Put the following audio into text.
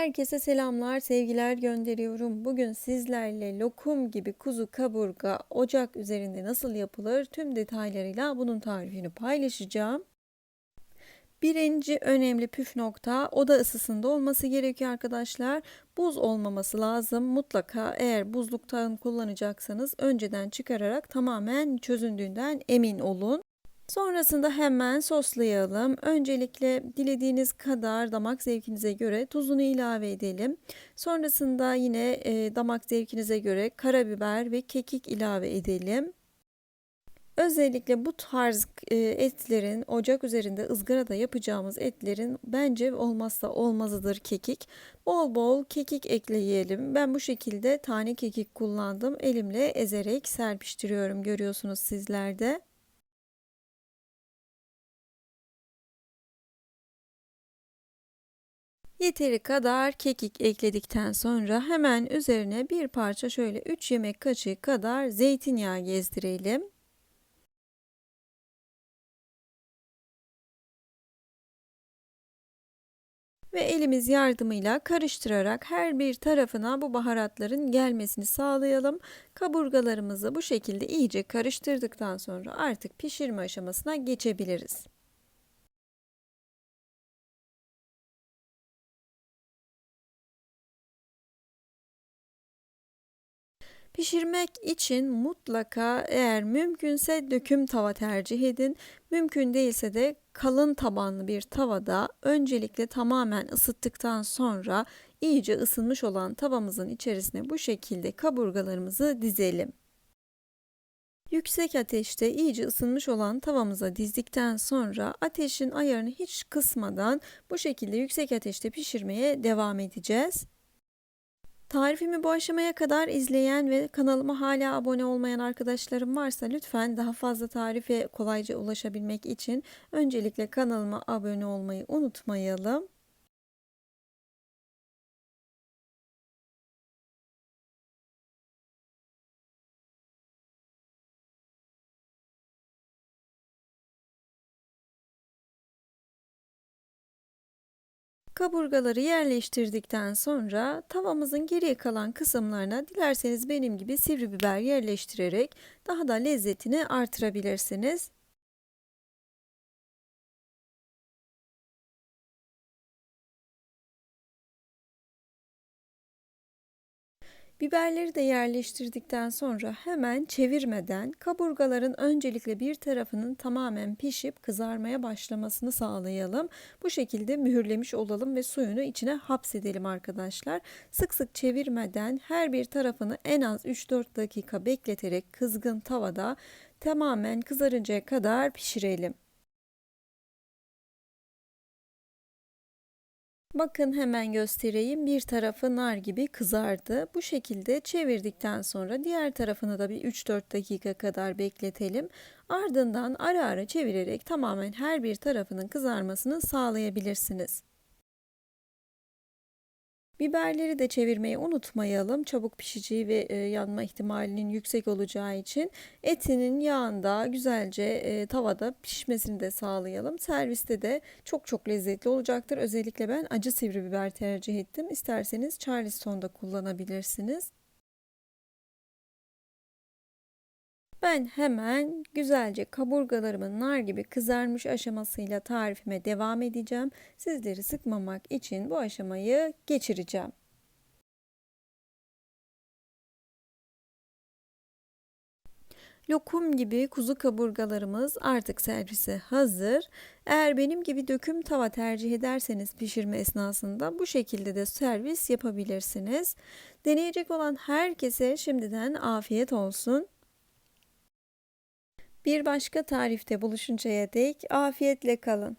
Herkese selamlar, sevgiler gönderiyorum. Bugün sizlerle lokum gibi kuzu kaburga ocak üzerinde nasıl yapılır tüm detaylarıyla bunun tarifini paylaşacağım. Birinci önemli püf nokta oda ısısında olması gerekiyor arkadaşlar. Buz olmaması lazım. Mutlaka eğer buzluktan kullanacaksanız önceden çıkararak tamamen çözündüğünden emin olun. Sonrasında hemen soslayalım. Öncelikle dilediğiniz kadar damak zevkinize göre tuzunu ilave edelim. Sonrasında yine e, damak zevkinize göre karabiber ve kekik ilave edelim. Özellikle bu tarz e, etlerin ocak üzerinde ızgarada yapacağımız etlerin bence olmazsa olmazıdır kekik. Bol bol kekik ekleyelim. Ben bu şekilde tane kekik kullandım. Elimle ezerek serpiştiriyorum görüyorsunuz sizlerde. Yeteri kadar kekik ekledikten sonra hemen üzerine bir parça şöyle 3 yemek kaşığı kadar zeytinyağı gezdirelim. Ve elimiz yardımıyla karıştırarak her bir tarafına bu baharatların gelmesini sağlayalım. Kaburgalarımızı bu şekilde iyice karıştırdıktan sonra artık pişirme aşamasına geçebiliriz. Pişirmek için mutlaka eğer mümkünse döküm tava tercih edin. Mümkün değilse de kalın tabanlı bir tavada öncelikle tamamen ısıttıktan sonra iyice ısınmış olan tavamızın içerisine bu şekilde kaburgalarımızı dizelim. Yüksek ateşte iyice ısınmış olan tavamıza dizdikten sonra ateşin ayarını hiç kısmadan bu şekilde yüksek ateşte pişirmeye devam edeceğiz. Tarifimi bu aşamaya kadar izleyen ve kanalıma hala abone olmayan arkadaşlarım varsa lütfen daha fazla tarife kolayca ulaşabilmek için öncelikle kanalıma abone olmayı unutmayalım. Kaburgaları yerleştirdikten sonra tavamızın geriye kalan kısımlarına dilerseniz benim gibi sivri biber yerleştirerek daha da lezzetini artırabilirsiniz. Biberleri de yerleştirdikten sonra hemen çevirmeden kaburgaların öncelikle bir tarafının tamamen pişip kızarmaya başlamasını sağlayalım. Bu şekilde mühürlemiş olalım ve suyunu içine hapsedelim arkadaşlar. Sık sık çevirmeden her bir tarafını en az 3-4 dakika bekleterek kızgın tavada tamamen kızarıncaya kadar pişirelim. Bakın hemen göstereyim. Bir tarafı nar gibi kızardı. Bu şekilde çevirdikten sonra diğer tarafını da bir 3-4 dakika kadar bekletelim. Ardından ara ara çevirerek tamamen her bir tarafının kızarmasını sağlayabilirsiniz. Biberleri de çevirmeyi unutmayalım. Çabuk pişeceği ve e, yanma ihtimalinin yüksek olacağı için etinin yağında güzelce e, tavada pişmesini de sağlayalım. Serviste de çok çok lezzetli olacaktır. Özellikle ben acı sivri biber tercih ettim. İsterseniz Charleston da kullanabilirsiniz. Ben hemen güzelce kaburgalarımın nar gibi kızarmış aşamasıyla tarifime devam edeceğim. Sizleri sıkmamak için bu aşamayı geçireceğim. Lokum gibi kuzu kaburgalarımız artık servise hazır. Eğer benim gibi döküm tava tercih ederseniz pişirme esnasında bu şekilde de servis yapabilirsiniz. Deneyecek olan herkese şimdiden afiyet olsun. Bir başka tarifte buluşuncaya dek afiyetle kalın.